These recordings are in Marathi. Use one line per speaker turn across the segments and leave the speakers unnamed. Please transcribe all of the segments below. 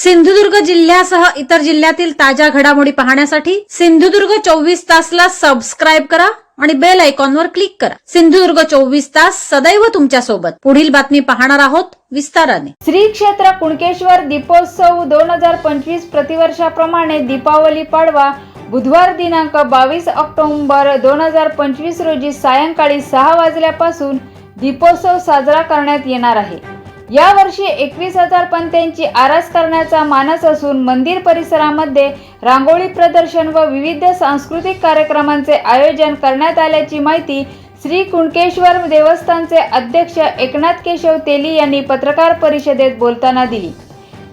सिंधुदुर्ग जिल्ह्यासह इतर जिल्ह्यातील ताज्या घडामोडी पाहण्यासाठी सिंधुदुर्ग चोवीस तासला सबस्क्राईब करा आणि बेल आयकॉनवर क्लिक करा सिंधुदुर्ग चोवीस तास सदैव तुमच्या सोबत पुढील बातमी पाहणार आहोत विस्ताराने श्री क्षेत्र कुणकेश्वर दीपोत्सव दोन हजार पंचवीस प्रतिवर्षाप्रमाणे दीपावली पाडवा बुधवार दिनांक बावीस ऑक्टोबर दोन हजार पंचवीस रोजी सायंकाळी सहा वाजल्यापासून दीपोत्सव साजरा करण्यात येणार आहे यावर्षी एकवीस हजार पंत्यांची आरास करण्याचा मानस असून मंदिर परिसरामध्ये रांगोळी प्रदर्शन व विविध सांस्कृतिक कार्यक्रमांचे आयोजन करण्यात आल्याची माहिती श्री कुणकेश्वर देवस्थानचे अध्यक्ष एकनाथ केशव तेली यांनी पत्रकार परिषदेत बोलताना दिली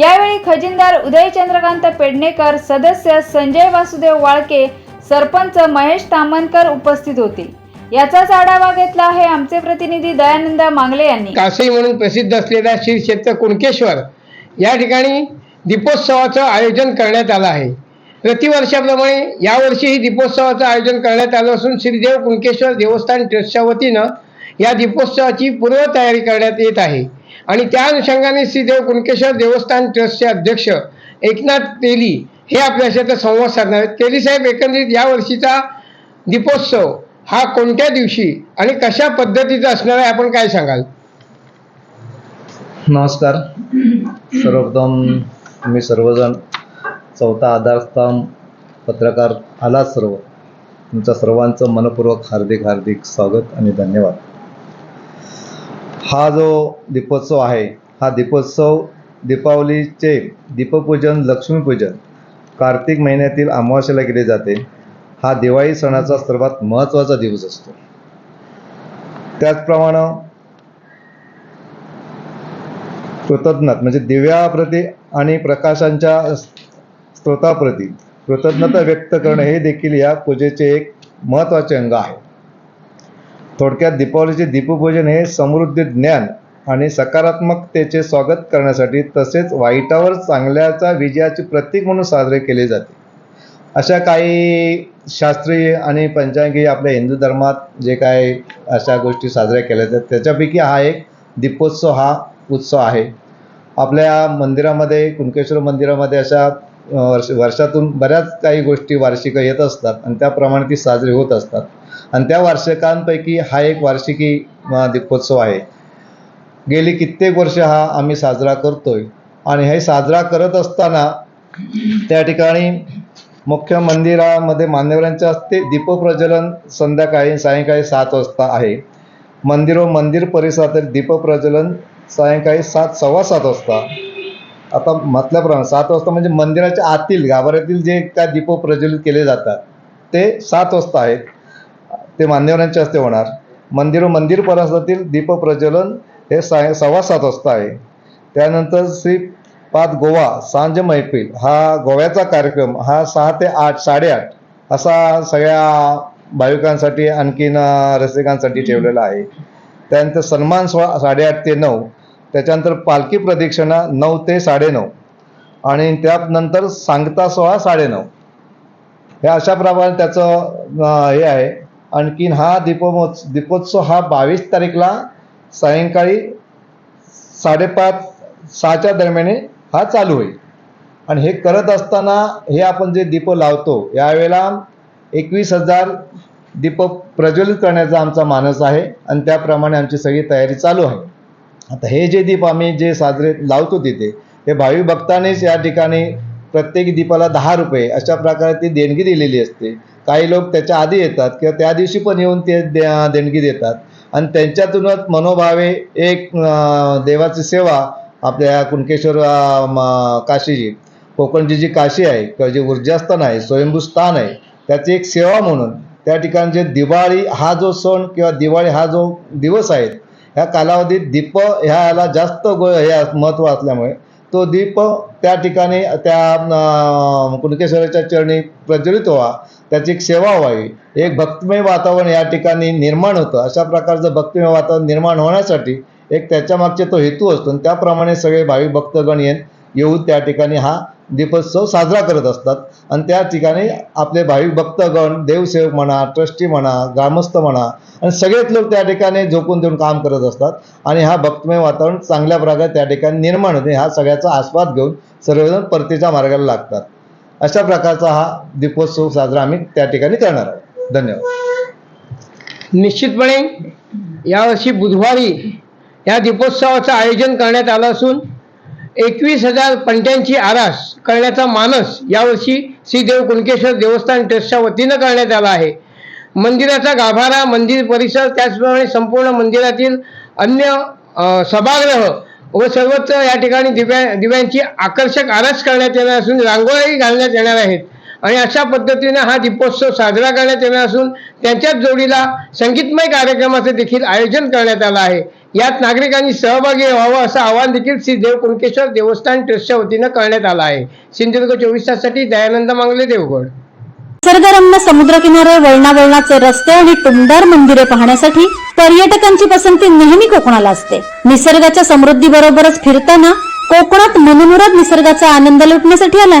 यावेळी खजिनदार उदय चंद्रकांत पेडणेकर सदस्य संजय वासुदेव वाळके सरपंच महेश तामनकर उपस्थित होते याचाच आढावा घेतला आहे आमचे प्रतिनिधी दयानंद मांगले यांनी
कासई म्हणून प्रसिद्ध असलेल्या श्री क्षेत्र कुणकेश्वर या ठिकाणी दीपोत्सवाचं आयोजन करण्यात आलं आहे प्रतिवर्षाप्रमाणे यावर्षीही दीपोत्सवाचं आयोजन करण्यात आलं असून श्रीदेव कुणकेश्वर देवस्थान ट्रस्टच्या वतीनं या दीपोत्सवाची पूर्वतयारी करण्यात येत आहे आणि त्या अनुषंगाने श्रीदेव कुणकेश्वर देवस्थान ट्रस्टचे अध्यक्ष एकनाथ तेली हे आपल्याशी संवाद साधणार आहेत तेली साहेब एकंदरीत यावर्षीचा दीपोत्सव हा कोणत्या दिवशी आणि कशा पद्धतीचा असणार आहे आपण काय सांगाल
नमस्कार सर्वप्रथम तुम्ही सर्वजण चौथा आधारस्तंभ पत्रकार आलात सर्व तुमचा सर्वांचं मनपूर्वक हार्दिक हार्दिक स्वागत आणि धन्यवाद हा जो दीपोत्सव आहे हा दीपोत्सव दीपावलीचे दीपपूजन लक्ष्मीपूजन कार्तिक महिन्यातील अमावास्येला केले जाते हा दिवाळी सणाचा सर्वात महत्त्वाचा दिवस असतो त्याचप्रमाणे कृतज्ञ म्हणजे दिव्याप्रती आणि प्रकाशांच्या स्त्रोताप्रती कृतज्ञता व्यक्त करणे हे देखील या पूजेचे एक महत्त्वाचे अंग आहे थोडक्यात दीपावलीचे दीपपूजन हे समृद्धी ज्ञान आणि सकारात्मकतेचे स्वागत करण्यासाठी तसेच वाईटावर चांगल्याचा विजयाचे प्रतीक म्हणून साजरे केले जाते अशा काही शास्त्रीय आणि पंचांगी आपल्या हिंदू धर्मात जे काही अशा गोष्टी साजऱ्या केल्या जातात त्याच्यापैकी हा एक दीपोत्सव हा उत्सव आहे आपल्या मंदिरामध्ये कुणकेश्वर मंदिरामध्ये अशा वर्ष वर्षातून बऱ्याच काही गोष्टी वार्षिक येत असतात आणि त्याप्रमाणे ती साजरी होत असतात आणि त्या वार्षिकांपैकी हा एक वार्षिकी दीपोत्सव आहे गेली कित्येक वर्ष हा आम्ही साजरा करतोय आणि हे साजरा करत असताना त्या ठिकाणी मुख्य मंदिरामध्ये मान्यवरांच्या हस्ते दीपप्रज्वलन संध्याकाळी सायंकाळी सात वाजता आहे मंदिर व मंदिर परिसरातील दीपप्रज्वलन सायंकाळी सात सव्वा सात वाजता आता म्हटल्याप्रमाणे सात वाजता म्हणजे मंदिराच्या आतील गाभाऱ्यातील जे त्या दीप प्रज्वलित केले जातात ते सात वाजता आहेत ते मान्यवरांच्या हस्ते होणार मंदिर व मंदिर परिसरातील दीपप्रज्वलन हे साय सव्वा सात वाजता आहे त्यानंतर श्री पाच गोवा सांज मैफिल हा गोव्याचा कार्यक्रम हा सहा ते आठ साडेआठ असा सगळ्या भाविकांसाठी आणखीन रसिकांसाठी ठेवलेला आहे त्यानंतर सन्मान सोळा साडेआठ ते नऊ त्याच्यानंतर पालखी प्रदक्षिणा नऊ ते साडेनऊ आणि त्यानंतर सांगता सोळा साडेनऊ हे अशा प्रमाणे त्याचं हे आहे आणखीन हा दीपोमोत्स दीपोत्सव हा बावीस तारीखला सायंकाळी साडेपाच सहाच्या दरम्याने हा चालू होईल आणि हे करत असताना हे आपण जे दीपं लावतो यावेळेला एकवीस हजार दीपं प्रज्वलित करण्याचा आमचा मानस आहे आणि त्याप्रमाणे आमची सगळी तयारी चालू आहे आता हे जे दीप आम्ही जे साजरे लावतो तिथे हे भावी भक्तानेच या ठिकाणी प्रत्येक दीपाला दहा रुपये अशा प्रकारे ती देणगी दिलेली असते काही लोक त्याच्या आधी येतात किंवा त्या दिवशी पण येऊन ते देणगी देतात आणि त्यांच्यातूनच मनोभावे एक देवाची सेवा आपल्या कुणकेश्वर काशीची कोकणची जी काशी आहे जे ऊर्जास्थान आहे स्वयंभू स्थान आहे त्याची एक सेवा म्हणून त्या ठिकाणचे दिवाळी हा जो सण किंवा दिवाळी हा जो दिवस आहे ह्या कालावधीत दीप ह्याला जास्त गो हे महत्त्व असल्यामुळे तो दीप त्या ठिकाणी त्या कुणकेश्वराच्या चरणी प्रज्वलित व्हा त्याची एक सेवा व्हावी एक भक्तिमय वातावरण या ठिकाणी निर्माण होतं अशा प्रकारचं भक्तिमय वातावरण निर्माण होण्यासाठी एक त्याच्यामागचे तो हेतू असतो आणि त्याप्रमाणे सगळे भाविक भक्तगण येत येऊन त्या ठिकाणी हा दीपोत्सव साजरा करत असतात आणि त्या ठिकाणी आपले भाविक भक्तगण देवसेवक म्हणा ट्रस्टी म्हणा ग्रामस्थ म्हणा आणि सगळेच लोक त्या ठिकाणी झोपून देऊन काम करत असतात आणि हा भक्तमय वातावरण चांगल्या प्रकारे त्या ठिकाणी निर्माण होते हा सगळ्याचा आस्वाद घेऊन सर्वजण परतीच्या मार्गाला लागतात अशा प्रकारचा हा दीपोत्सव साजरा आम्ही त्या ठिकाणी करणार आहोत धन्यवाद
निश्चितपणे यावर्षी बुधवारी या दीपोत्सवाचं आयोजन करण्यात आलं असून एकवीस हजार पंट्यांची आरास करण्याचा मानस यावर्षी श्रीदेव कुणकेश्वर देवस्थान ट्रस्टच्या वतीनं करण्यात आला आहे मंदिराचा गाभारा मंदिर परिसर त्याचप्रमाणे संपूर्ण मंदिरातील अन्य सभागृह व सर्वत्र या ठिकाणी दिव्या दिव्यांची आकर्षक आरास करण्यात येणार असून रांगोळ्याही घालण्यात येणार आहेत आणि अशा पद्धतीने हा दीपोत्सव साजरा करण्यात येणार असून त्यांच्याच जोडीला संगीतमय कार्यक्रमाचे देखील आयोजन करण्यात आलं आहे यात नागरिकांनी सहभागी व्हावं असं आवाहन देखील श्री देव कुणकेश्वर देवस्थान ट्रस्टच्या वतीनं करण्यात आलं आहे सिंधुदुर्ग चोवीस साठी दयानंद मांगले देवगड
निसर्गरम्य समुद्रकिनारे वळणावळणाचे रस्ते आणि टुमदार मंदिरे पाहण्यासाठी पर्यटकांची पसंती नेहमी कोकणाला असते निसर्गाच्या समृद्धी बरोबरच फिरताना कोकणात मनमुराद निसर्गाचा आनंद लुटण्यासाठी आलाय